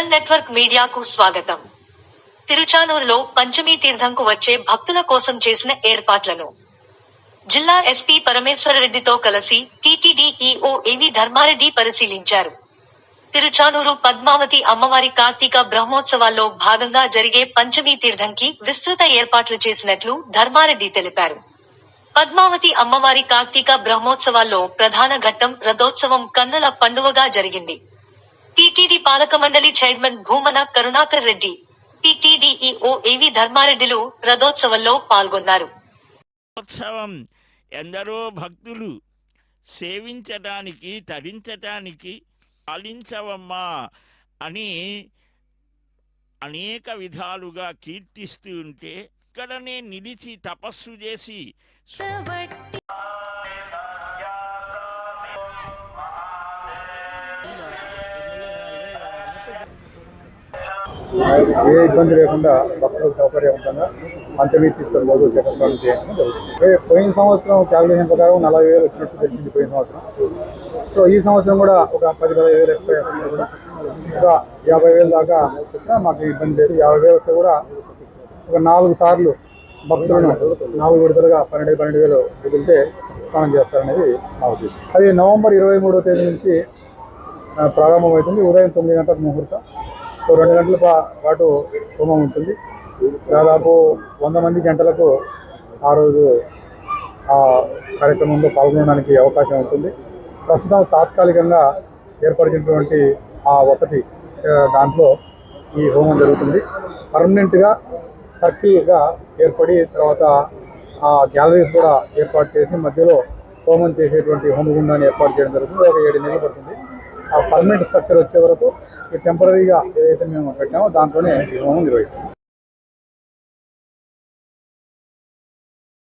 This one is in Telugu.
జగన్ నెట్వర్క్ మీడియాకు స్వాగతం. తిరుచానూరులో పంచమీ తీర్థంకు వచ్చే భక్తుల కోసం చేసిన ఏర్పాట్లను. జిల్లా ఎస్పీ పరమేశ్వరరెడ్డితో కలిసి టీటీడీఈఓ ఏవి ధర్మారెడ్డి పరిశీలించారు. తిరుచానూరు పద్మావతి అమ్మవారి కార్తీక బ్రహ్మోత్సవాల్లో భాగంగా జరిగే పంచమీ తీర్థంకి విస్తృత ఏర్పాట్లు చేసినట్లు ధర్మారెడ్డి తెలిపారు. పద్మావతి అమ్మవారి కార్తీక బ్రహ్మోత్సవాల్లో ప్రధాన ఘట్టం రథోత్సవం కన్నుల పండువగా జరిగింది. టీటీడీ పాలక మండలి chairman Bhumana Karunakar Reddy TTD EO A V ధర్మారెడ్డిలు రథోత్సవంలో పాల్గొన్నారు. ఉత్సవం ఎందరో భక్తులు సేవించటానికి తరించటానికి పాలించవమ్మా అని అనేక విధాలుగా కీర్తిస్తూ ఉంటే ఇక్కడనే నిలిచి తపస్సు చేసి ఏ ఇబ్బంది లేకుండా భక్తులకు సౌకర్యవంతంగా పంచమీ తీసుకొని రోజు చక్రస్నానం చేయడం జరుగుతుంది. పోయిన సంవత్సరం క్యాలిక్యులేషన్ ప్రకారం నలభై వేలు వచ్చినట్టు తెలిసింది పోయిన సంవత్సరం. సో ఈ సంవత్సరం కూడా ఒక పది పదహైదు వేలు ఎక్కువ యాభై వేలు దాకా వచ్చినా మాకు ఇబ్బంది లేదు. యాభై వేలు వస్తే కూడా ఒక నాలుగు సార్లు భక్తులను నాలుగు విడతలుగా పన్నెండు పన్నెండు వేలు మిగిలితే స్నానం చేస్తారనేది నా ఉద్దేశం. అది నవంబర్ ఇరవై మూడో తేదీ నుంచి ప్రారంభమవుతుంది. ఉదయం తొమ్మిది గంటల ముహూర్తం. సో రెండు గంటల పాటు హోమం ఉంటుంది. దాదాపు వంద మంది గంటలకు ఆ రోజు ఆ కార్యక్రమంలో పాల్గొనడానికి అవకాశం ఉంటుంది. ప్రస్తుతం తాత్కాలికంగా ఏర్పరిచినటువంటి ఆ వసతి దాంట్లో ఈ హోమం జరుగుతుంది. పర్మనెంట్గా సర్కిల్గా ఏర్పడి తర్వాత ఆ గ్యాలరీస్ కూడా ఏర్పాటు చేసి మధ్యలో హోమం చేసేటువంటి హోమగుండాన్ని ఏర్పాటు చేయడం జరుగుతుంది. ఒక ఏడు నెలలు పడుతుంది. ఆ పర్మనెంట్ స్ట్రక్చర్ వచ్చే వరకు ఈ టెంపరీగా ఏదైతే మేము పెట్టామో దాంట్లోనే హోమం నిర్వహిస్తాం.